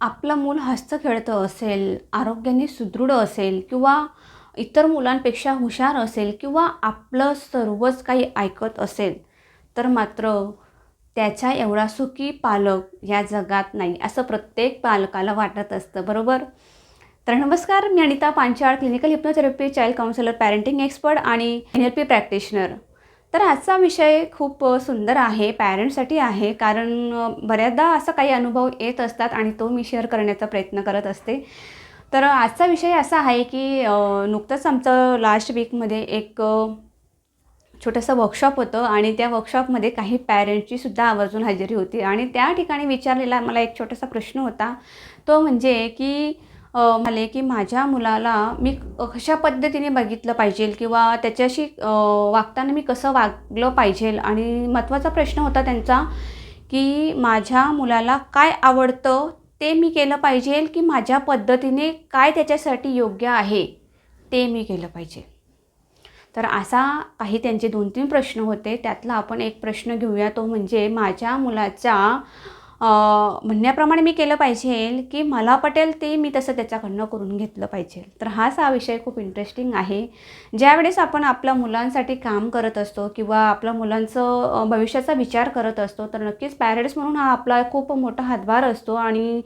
आपलं मूल हस्त खेळतं असेल आरोग्याने सुदृढ असेल किंवा इतर मुलांपेक्षा हुशार असेल किंवा आपलं सर्वच काही ऐकत असेल तर मात्र त्याच्या एवढा सुखी पालक या जगात नाही असं प्रत्येक पालकाला वाटत असतं बरोबर? तर नमस्कार मी Anita Panchal clinical hypnotherapy child counsellor parenting expert आणि एन एल पी प्रॅक्टिशनर. तर आजचा विषय खूप सुंदर आहे पॅरेंट्ससाठी आहे कारण बऱ्याचदा असं काही अनुभव येत असतात आणि तो मी शेअर करण्याचा प्रयत्न करत असते. तर आजचा विषय असा आहे की नुकतंच आमचं लास्ट वीकमध्ये एक छोटंसं वर्कशॉप होतं आणि त्या वर्कशॉपमध्ये काही पॅरेंट्सची सुद्धा आवर्जून हजेरी होती आणि त्या ठिकाणी विचारलेला मला एक छोटासा प्रश्न होता. तो म्हणजे की म्हणाले की माझ्या मुलाला मी कशा पद्धतीने बघितलं पाहिजे किंवा त्याच्याशी वागताना मी कसं वागलं पाहिजे? आणि महत्त्वाचा प्रश्न होता त्यांचा की माझ्या मुलाला काय आवडतं ते मी केलं पाहिजे की माझ्या पद्धतीने काय त्याच्यासाठी योग्य आहे ते मी केलं पाहिजे? तर असा काही त्यांचे दोन तीन प्रश्न होते. त्यातला आपण एक प्रश्न घेऊया. तो म्हणजे माझ्या मुलाच्या म्हणण्याप्रमाणे मी केलं पाहिजे की मला पटेल ते मी तसं त्याच्याकडनं करून घेतलं पाहिजे. तर हाच हा विषय खूप इंटरेस्टिंग आहे. ज्यावेळेस आपण आपल्या मुलांसाठी काम करत असतो किंवा आपल्या मुलांचं भविष्याचा विचार करत असतो तर नक्कीच पॅरेंट्स म्हणून हा आपला खूप मोठा हातभार असतो आणि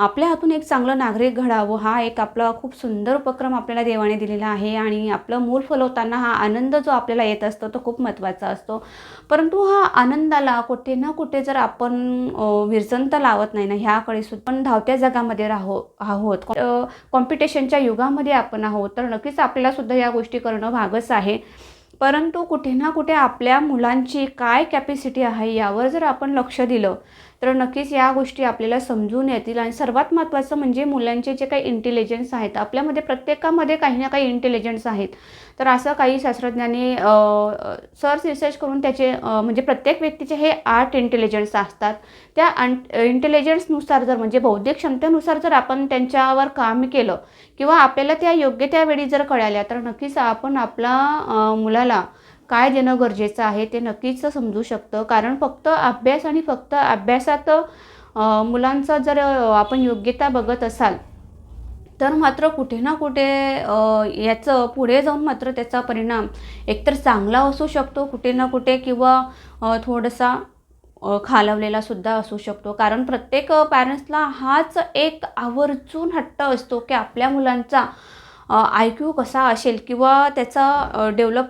आपल्या हातून एक चांगलं नागरिक घडावं हा एक आपला खूप सुंदर उपक्रम आपल्याला देवाने दिलेला आहे आणि आपलं मूल फलवताना हा आनंद जो आपल्याला येत असतो तो खूप महत्त्वाचा असतो. परंतु हा आनंदाला कुठे ना कुठे जर आपण विरजंत लावत नाही ना ह्याकडे सुद्धा पण धावत्या जगामध्ये राहो आहोत. कॉम्पिटिशनच्या युगामध्ये आपण आहोत तर नक्कीच आपल्याला सुद्धा या गोष्टी करणं भागच आहे. परंतु कुठे ना कुठे आपल्या मुलांची काय कॅपॅसिटी आहे यावर जर आपण लक्ष दिलं तर नक्कीच या गोष्टी आपल्याला समजून येतील. आणि सर्वात महत्त्वाचं म्हणजे मुलांचे जे काही इंटेलिजन्स आहेत आपल्यामध्ये प्रत्येकामध्ये काही ना काही इंटेलिजन्स आहेत. तर असं काही शास्त्रज्ञांनी सर्च रिसर्च करून त्याचे म्हणजे प्रत्येक व्यक्तीचे हे आर्ट इंटेलिजन्स असतात. त्या अं इंटेलिजन्सनुसार जर म्हणजे बौद्धिक क्षमतेनुसार जर आपण त्यांच्यावर काम केलं किंवा आपल्याला त्या योग्य त्यावेळी जर कळाल्या तर नक्कीच आपण आपला मुलाला काय देणं गरजेचं आहे ते नक्कीच समजू शकतं. कारण फक्त अभ्यास आणि फक्त अभ्यासात मुलांचा जर आपण योग्यता बघत असाल तर मात्र कुठे ना कुठे याचं पुढे जाऊन मात्र त्याचा परिणाम एकतर चांगला असू शकतो कुठे ना कुठे किंवा थोडासा खालवलेला सुद्धा असू शकतो. कारण प्रत्येक पॅरेंट्सला हाच एक आवर्जून हट्ट असतो की आपल्या मुलांचा आय क्यू कसा असेल किंवा त्याचा डेव्हलप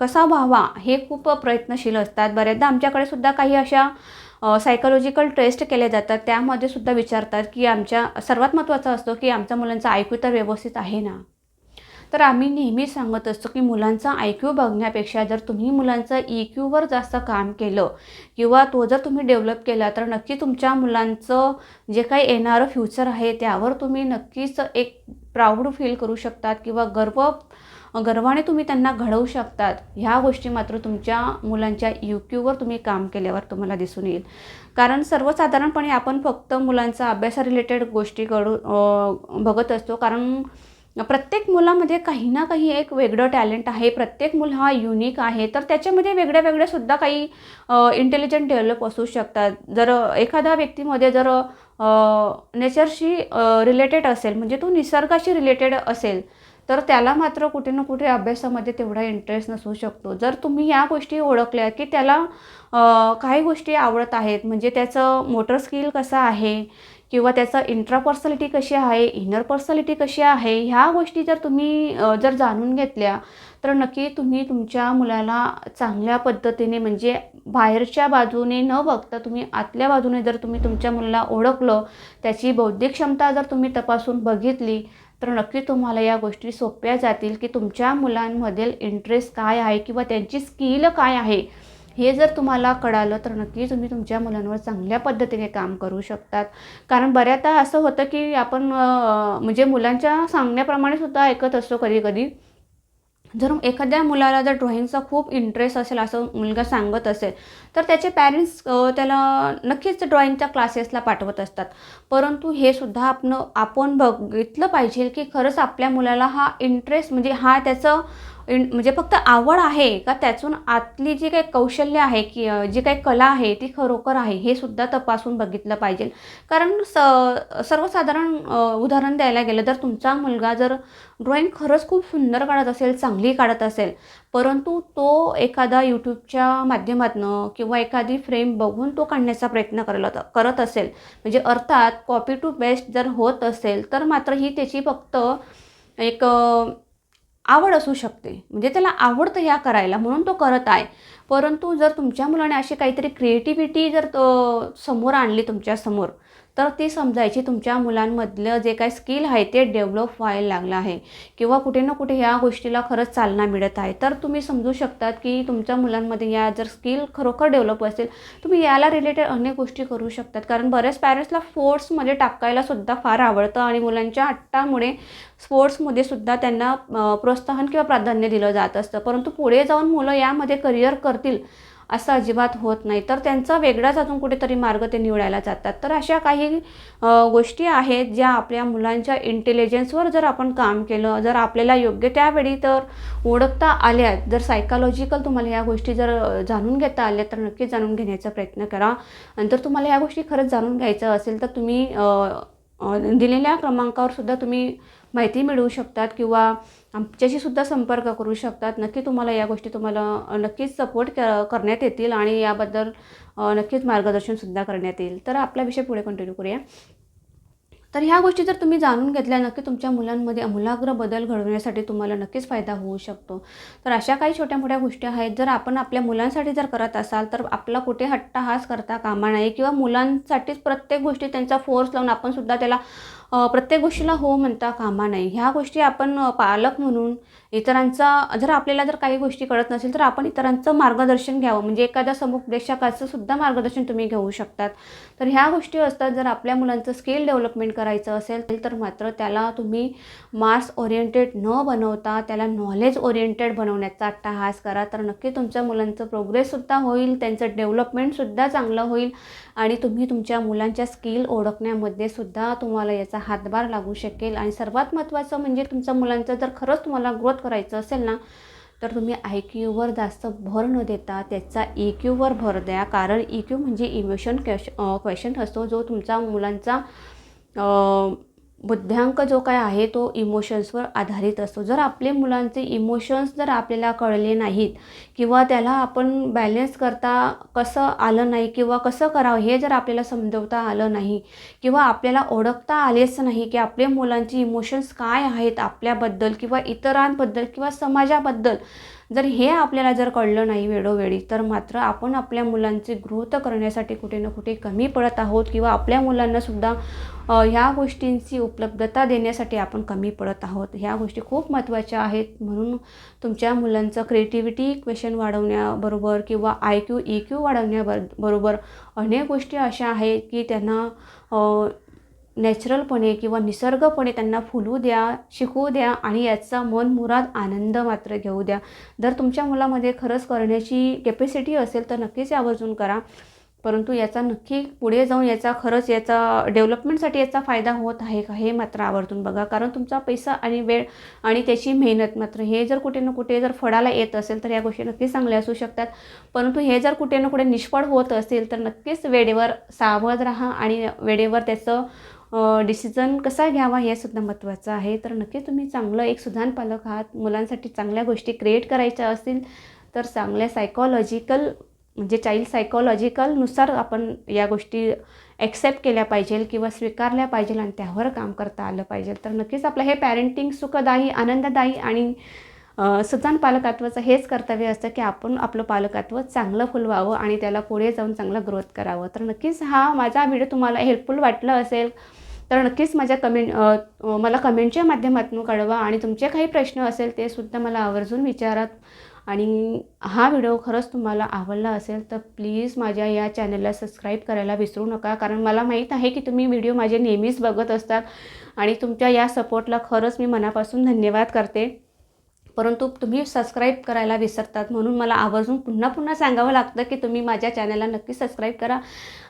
कसा व्हावा हे खूप प्रयत्नशील असतात. बऱ्याचदा आमच्याकडे सुद्धा काही अशा सायकोलॉजिकल टेस्ट केल्या जातात. त्यामध्ये सुद्धा विचारतात की आमच्या सर्वात महत्त्वाचं असतो की आमच्या मुलांचा आयक्यू तर व्यवस्थित आहे ना? तर आम्ही नेहमीच सांगत असतो की मुलांचा आय क्यू बघण्यापेक्षा जर तुम्ही मुलांचं ई क्यूवर जास्त काम केलं किंवा तो जर तुम्ही डेव्हलप केला तर नक्की तुमच्या मुलांचं जे काही येणारं फ्युचर आहे त्यावर तुम्ही नक्कीच एक प्राऊड फील करू शकतात किंवा गर्व गर्वाने तुम्ही त्यांना घडवू शकतात. ह्या गोष्टी मात्र तुमच्या मुलांच्या यू क्यूवर तुम्ही काम केल्यावर तुम्हाला दिसून येईल. कारण सर्वसाधारणपणे आपण फक्त मुलांचा अभ्यासा रिलेटेड गोष्टी घडू बघत असतो. कारण प्रत्येक मुलामध्ये काही ना काही एक वेगळं टॅलेंट आहे प्रत्येक मुल हा युनिक आहे. तर त्याच्यामध्ये वेगळ्या वेगळ्या सुद्धा काही इंटेलिजंट डेव्हलप असू शकतात. जर एखाद्या व्यक्तीमध्ये जर नेचरशी रिलेटेड असेल म्हणजे तो निसर्गाशी रिलेटेड असेल तर त्याला मात्र कुठे ना कुठे अभ्यासामध्ये तेवढा इंटरेस्ट नसू शकतो. जर तुम्ही या गोष्टी ओळखल्या की त्याला काही गोष्टी आवडत आहेत म्हणजे त्याचं मोटर स्किल कसं आहे किंवा त्याचं इंट्रापर्सनॅलिटी कशी आहे इनर पर्सनॅलिटी कशी आहे ह्या गोष्टी जर तुम्ही जर जाणून घेतल्या तर नक्की तुम्ही तुमच्या मुलाला चांगल्या पद्धतीने म्हणजे बाहेरच्या बाजूने न बघता तुम्ही आतल्या बाजूने जर तुम्ही तुमच्या मुलाला ओळखलं त्याची बौद्धिक क्षमता जर तुम्ही तपासून बघितली तर नक्की तुम्हाला या गोष्टी सोप्या जातील की तुमच्या मुलांमधील इंटरेस्ट काय आहे किंवा त्यांची स्किल काय आहे. हे जर तुम्हाला कळालं तर नक्की तुम्ही तुमच्या मुलांवर चांगल्या पद्धतीने काम करू शकतात. कारण बऱ्याचदा असं होतं की आपण म्हणजे मुलांच्या सांगण्याप्रमाणे सुद्धा ऐकत असतो कधी कधी जर एखाद्या मुलाला जर ड्रॉइंगचा खूप इंटरेस्ट असेल असं मुलगा सांगत असेल तर त्याचे पॅरेंट्स त्याला नक्कीच ड्रॉइंगच्या क्लासेसला पाठवत असतात. परंतु हे सुद्धा आपण आपण बघितलं पाहिजे की खरंच आपल्या मुलाला हा इंटरेस्ट म्हणजे हा त्याचं म्हणजे फक्त आवड आहे का? त्यातून आतली जी काही कौशल्य आहे की जी काही कला आहे ती खरोखर आहे हे सुद्धा तपासून बघितलं पाहिजे. कारण स सर्वसाधारण उदाहरण द्यायला गेलं तर तुमचा मुलगा जर ड्रॉइंग खरंच खूप सुंदर काढत असेल चांगली काढत असेल परंतु तो एखादा यूट्यूबच्या माध्यमातनं किंवा एखादी फ्रेम बघून तो काढण्याचा प्रयत्न करत करत असेल म्हणजे अर्थात कॉपी टू बेस्ट जर होत असेल तर मात्र ही त्याची फक्त एक आवड असू शकते. म्हणजे त्याला आवडतं ह्या करायला म्हणून तो करत आहे. परंतु जर तुमच्या मुलाने अशी काहीतरी क्रिएटिव्हिटी जर समोर आणली तुमच्यासमोर तर ती समजायची तुमच्या मुलांमधलं जे काही स्किल आहे ते डेव्हलप व्हायला लागलं आहे. किंवा कुठे ना कुठे ह्या गोष्टीला खरंच चालना मिळत आहे. तर तुम्ही समजू शकतात की तुमच्या मुलांमध्ये या जर स्किल खरोखर डेव्हलप असेल तुम्ही याला रिलेटेड अनेक गोष्टी करू शकतात. कारण बऱ्याच पॅरेंट्सला स्पोर्ट्समध्ये टाकायला सुद्धा फार आवडतं आणि मुलांच्या हट्टामुळे स्पोर्ट्समध्ये सुद्धा त्यांना प्रोत्साहन किंवा प्राधान्य दिलं जात असतं. परंतु पुढे जाऊन मुलं यामध्ये करिअर करतील असं अजिबात होत नाही. तर त्यांचा वेगळाच अजून कुठेतरी मार्ग ते निवडायला जातात. तर अशा काही गोष्टी आहेत ज्या आपल्या मुलांच्या इंटेलिजन्सवर जर आपण काम केलं जर आपल्याला योग्य त्यावेळी तर ओळखता आल्या जर सायकॉलॉजिकल तुम्हाला या गोष्टी जर जाणून घेता आल्या तर नक्की जाणून घेण्याचा प्रयत्न करा. आणि जर तुम्हाला या गोष्टी खरंच जाणून घ्यायचं असेल तर तुम्ही दिलेल्या क्रमांकावर सुद्धा तुम्ही माहिती मिळवू शकतात किंवा आमच्याशी सुद्धा संपर्क करू शकतात. नक्की तुम्हाला या गोष्टी तुम्हाला नक्कीच सपोर्ट क करण्यात येतील आणि याबद्दल नक्कीच मार्गदर्शनसुद्धा करण्यात येईल. तर आपला विषय पुढे कंटिन्यू करूया. तर ह्या गोष्टी जर तुम्ही जाणून घेतल्या नक्की तुमच्या मुलांमध्ये आमूलाग्र बदल घडवण्यासाठी तुम्हाला नक्कीच फायदा होऊ शकतो. तर अशा काही छोट्या मोठ्या गोष्टी आहेत जर आपण आपल्या मुलांसाठी जर करत असाल तर आपला कुठे हट्टाहास करता कामा नाही किंवा मुलांसाठीच प्रत्येक गोष्टी त्यांचा फोर्स लावून आपण सुद्धा त्याला प्रत्येक गोष्टीला हो म्हणता कामा नाही ह्या गोष्टी आपण पालक म्हणून इतरांचा जर आपल्याला जर काही गोष्टी कळत नसेल तर आपण इतरांचं मार्गदर्शन घ्यावं. म्हणजे एखाद्या समुपदेशकाचं सुद्धा मार्गदर्शन तुम्ही घेऊ शकतात. तर ह्या गोष्टी असतात जर आपल्या मुलांचं स्किल डेव्हलपमेंट करायचं असेल तर मात्र त्याला तुम्ही मार्क्स ओरिएंटेड न बनवता त्याला नॉलेज ओरिएंटेड बनवण्याचा अट्टाहास करा. तर नक्की तुमच्या मुलांचं प्रोग्रेससुद्धा होईल त्यांचं डेव्हलपमेंटसुद्धा चांगलं होईल आणि तुम्ही तुमच्या मुलांच्या स्किल ओळखण्यामध्ये सुद्धा तुम्हाला याचा हातभार लागू शकेल. आणि सर्वात महत्त्वाचं म्हणजे तुमच्या मुलांचं जर खरंच तुम्हाला ग्रोथ करायचं असेल ना तर तुम्ही आय क्यूवर जास्त भर न देता त्याचा ई क्यूवर भर द्या. कारण ई क्यू म्हणजे इमोशन क्वेश क्वेश्चन असतो जो तुमचा मुलांचा बुद्ध्यांक जो काय आहे तो इमोशन्सवर आधारित असतो. जर आपले मुलांचे इमोशन्स जर आपल्याला कळले नाहीत किंवा त्याला आपण बॅलेन्स करता कसं आलं नाही किंवा कसं करावं हे जर आपल्याला समजवता आलं नाही किंवा आपल्याला ओळखता आलेच नाही की आपल्या मुलांची इमोशन्स काय आहेत आपल्याबद्दल किंवा इतरांबद्दल किंवा समाजाबद्दल जर हे आपल्याला जर कळलं नाही वेळोवेळी तर मात्र आपण आपल्या मुलांचे ग्रोथ करण्यासाठी कुठे ना कुठे कमी पडत आहोत किंवा आपल्या मुलांनासुद्धा ह्या गोष्टींची उपलब्धता देण्यासाठी आपण कमी पडत आहोत. ह्या गोष्टी खूप महत्त्वाच्या आहेत. म्हणून तुमच्या मुलांचं क्रिएटिव्हिटी क्वेश्चन वाढवण्याबरोबर किंवा आय क्यू ई क्यू वाढवण्याबर बरोबर अनेक गोष्टी अशा आहेत की त्यांना नॅचरलपणे किंवा निसर्गपणे त्यांना फुलू द्या शिकवू द्या आणि याचा मनमुराद आनंद मात्र घेऊ द्या. जर तुमच्या मुलामध्ये खरंच करण्याची कॅपॅसिटी असेल तर नक्कीच आवर्जून करा. परंतु याचा नक्की पुढे जाऊन याचा खरंच याचा डेव्हलपमेंटसाठी याचा फायदा होत आहे का हे मात्र आवर्जून बघा. कारण तुमचा पैसा आणि वेळ आणि त्याची मेहनत मात्र हे जर कुठे ना कुठे जर फळाला येत असेल तर या गोष्टी नक्कीच चांगल्या असू शकतात. परंतु हे जर कुठे ना कुठे निष्फळ होत असेल तर नक्कीच वेळेवर सावध राहा आणि वेळेवर त्याचं डिसिजन कसा घ्यावा हे सुद्धा महत्त्वाचं आहे. तर नक्की तुम्ही चांगलं एक सुधान पालक आहात. मुलांसाठी चांगल्या गोष्टी क्रिएट करायच्या असतील तर चांगल्या सायकॉलॉजिकल म्हणजे चाइल्ड सायकॉलॉजिकलनुसार आपण या गोष्टी ॲक्सेप्ट केल्या पाहिजेल किंवा स्वीकारल्या पाहिजेल आणि त्यावर काम करता आलं पाहिजे. तर नक्कीच आपलं हे पॅरेंटिंग सुखदायी आनंददायी आणि अ, पालकत्वाचं हेच कर्तव्य असतं की आपण आपलं पालकत्व चांगलं फुलवावं आणि त्याला पुढे जाऊन चांगलं ग्रोथ करावं. तर नक्कीच हा माझा व्हिडिओ तुम्हाला हेल्पफुल वाटलं असेल तर नक्कीच माझ्या कमेंट मला कमेंटच्या माध्यमातून कळवा आणि तुमचे काही प्रश्न असेल ते सुद्धा मला आवर्जून विचारात आणि हा व्हिडिओ खरंच तुम्हाला आवडला असेल तर प्लीज माझ्या या चॅनलला सबस्क्राईब करायला विसरू नका. कारण मला माहीत आहे की तुम्ही व्हिडिओ माझे नेहमीच बघत असतात आणि तुमच्या या सपोर्टला खरंच मी मनापासून धन्यवाद करते. परंतु तुम्ही सबस्क्राईब करायला विसरतात. म्हणून मला आवर्जून पुन्हा पुन्हा सांगावं लागतं की तुम्ही माझ्या चॅनलला नक्की सबस्क्राईब करा.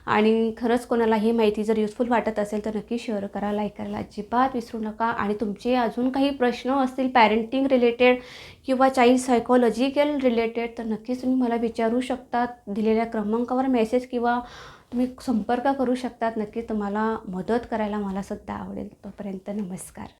आणि खरंच कोणाला ही माहिती जर युजफुल वाटत असेल तर नक्की शेअर करा लाईक करायला अजिबात विसरू नका. आणि तुमचे अजून काही प्रश्न असतील पॅरेंटिंग रिलेटेड किंवा चाईल्ड सायकोलॉजिकल रिलेटेड तर नक्कीच तुम्ही मला विचारू शकता. दिलेल्या क्रमांकावर मेसेज किंवा तुम्ही संपर्क करू शकतात. नक्की तुम्हाला मदत करायला मला सुद्धा आवडेल. तोपर्यंत नमस्कार.